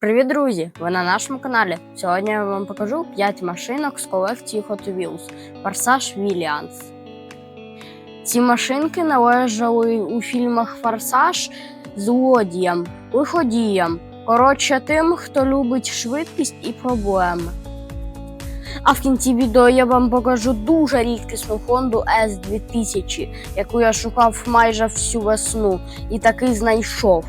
Привіт, друзі! Ви на нашому каналі. Сьогодні я вам покажу 5 машинок з колекції Hot Wheels Форсаж Williams. Ці машинки належали у фільмах Форсаж злодіям, лиходіям. Коротше, тим, хто любить швидкість і проблеми. А в кінці відео я вам покажу дуже рідкісну Honda S2000, яку я шукав майже всю весну і таки знайшов.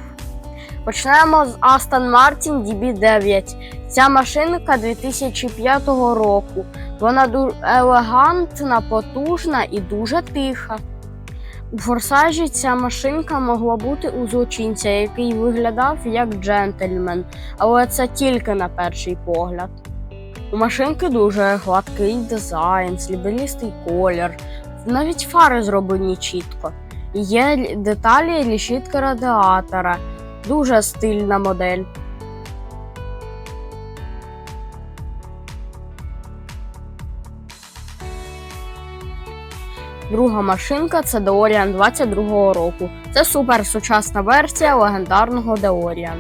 Почнемо з Aston Martin DB9. Ця машинка 2005 року. Вона дуже елегантна, потужна і дуже тиха. У форсажі ця машинка могла бути у злочинця, який виглядав як джентльмен, але це тільки на перший погляд. У машинки дуже гладкий дизайн, слібелістий колір, навіть фари зроблені чітко. Є деталі решітки радіатора. Дуже стильна модель. Друга машинка це DeLorean 22-го року. Це суперсучасна версія легендарного DeLorean.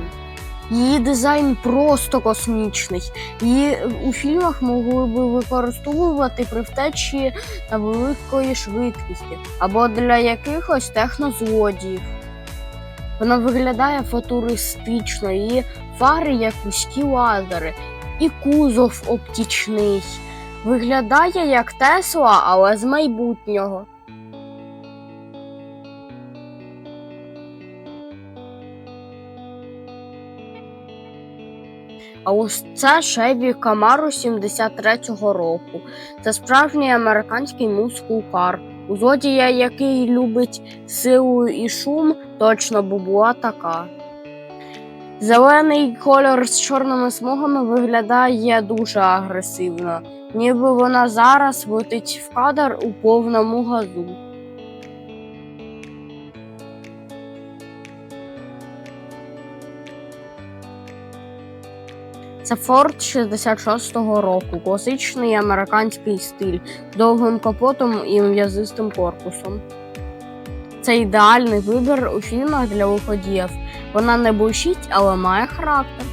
Її дизайн просто космічний. Її у фільмах могли би використовувати при втечі на великої швидкості або для якихось технозлодіїв. Вона виглядає футуристично, її фари як вузькі лазери, і кузов оптічний. Виглядає як Тесла, але з майбутнього. А ось це Chevy Camaro 73-го року. Це справжній американський мускул-кар. У злодія, який любить силу і шум, точно б була така. Зелений кольор з чорними смугами виглядає дуже агресивно, ніби вона зараз летить в кадр у повному газу. Це Ford 66-го року, класичний американський стиль з довгим капотом і м'язистим корпусом. Це ідеальний вибір у фільмах для виходів. Вона не бушить, але має характер.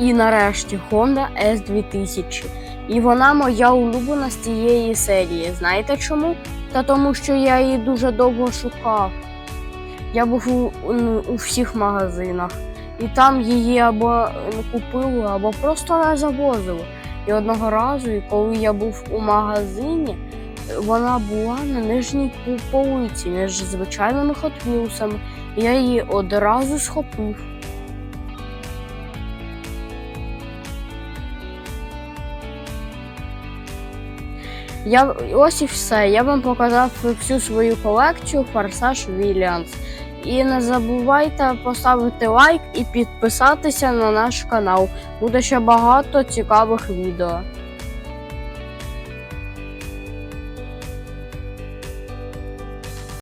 І нарешті Honda S2000. І вона моя улюблена з цієї серії. Знаєте чому? Та тому, що я її дуже довго шукав. Я був у, у, у всіх магазинах, і там її або купили, або просто не завозили. І одного разу, коли я був у магазині, вона була на нижній полиці між звичайними Wheels'ами. Я її одразу схопив. Я ось і все. Я вам показав всю свою колекцію Форсаж Вільямс. І не забувайте поставити лайк і підписатися на наш канал. Буде ще багато цікавих відео.